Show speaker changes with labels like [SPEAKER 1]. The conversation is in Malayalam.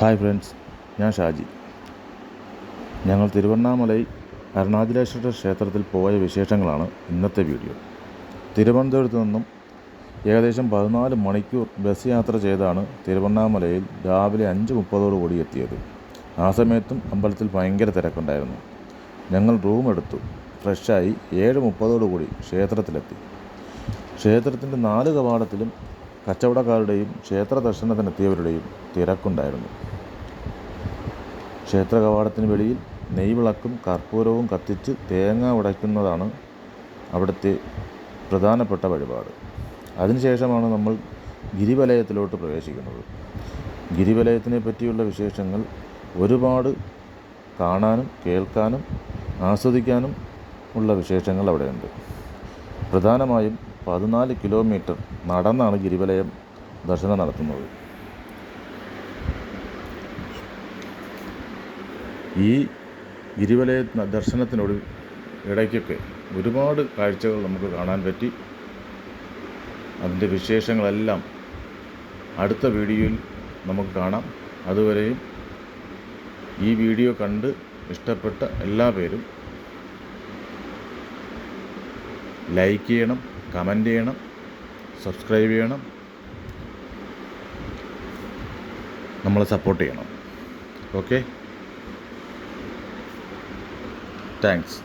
[SPEAKER 1] ഹായ് ഫ്രണ്ട്സ് ഞാൻ ഷാജി. ഞങ്ങൾ തിരുവണ്ണാമലൈ അരുണാചലേശ്വര ക്ഷേത്രത്തിൽ പോയ വിശേഷങ്ങളാണ് ഇന്നത്തെ വീഡിയോ. തിരുവനന്തപുരത്ത് നിന്നും ഏകദേശം പതിനാല് മണിക്കൂർ ബസ് യാത്ര ചെയ്താണ് തിരുവണ്ണാമലയിൽ രാവിലെ അഞ്ച് മുപ്പതോടുകൂടി എത്തിയത്. ആ സമയത്തും അമ്പലത്തിൽ ഭയങ്കര തിരക്കുണ്ടായിരുന്നു. ഞങ്ങൾ റൂം എടുത്തു. ഫ്രഷായി ഏഴ് മുപ്പതോടുകൂടി ക്ഷേത്രത്തിലെത്തി. ക്ഷേത്രത്തിന്റെ നാല് കവാടത്തിലും കച്ചവടക്കാരുടെയും ക്ഷേത്ര ദർശനത്തിനെത്തിയവരുടെയും തിരക്കുണ്ടായിരുന്നു. ക്ഷേത്ര കവാടത്തിന് വെളിയിൽ നെയ്വിളക്കും കർപ്പൂരവും കത്തിച്ച് തേങ്ങ ഉടയ്ക്കുന്നതാണ് അവിടുത്തെ പ്രധാനപ്പെട്ട വഴിപാട്. അതിനുശേഷമാണ് നമ്മൾ ഗിരിവലയത്തിലോട്ട് പ്രവേശിക്കുന്നത്. ഗിരിവലയത്തിനെ പറ്റിയുള്ള വിശേഷങ്ങൾ ഒരുപാട് കാണാനും കേൾക്കാനും ആസ്വദിക്കാനും ഉള്ള വിശേഷങ്ങൾ അവിടെയുണ്ട്. പ്രധാനമായും പതിനാല് കിലോമീറ്റർ നടന്നാണ് ഗിരിവലയം ദർശനം നടത്തുന്നത്. ഈ ഗിരിവലയ ദർശനത്തിനോട് ഇടയ്ക്കൊക്കെ ഒരുപാട് കാഴ്ചകൾ നമുക്ക് കാണാൻ പറ്റി. അതിന്റെ വിശേഷങ്ങളെല്ലാം അടുത്ത വീഡിയോയിൽ നമുക്ക് കാണാം. അതുവരെയും ഈ വീഡിയോ കണ്ട് ഇഷ്ടപ്പെട്ട എല്ലാ പേരും ലൈക്ക് ചെയ്യണം. കമന്റ് ചെയ്യണം സബ്സ്ക്രൈബ് ചെയ്യണം നമ്മളെ സപ്പോർട്ട് ചെയ്യണം. ഓക്കെ? താങ്ക്സ്.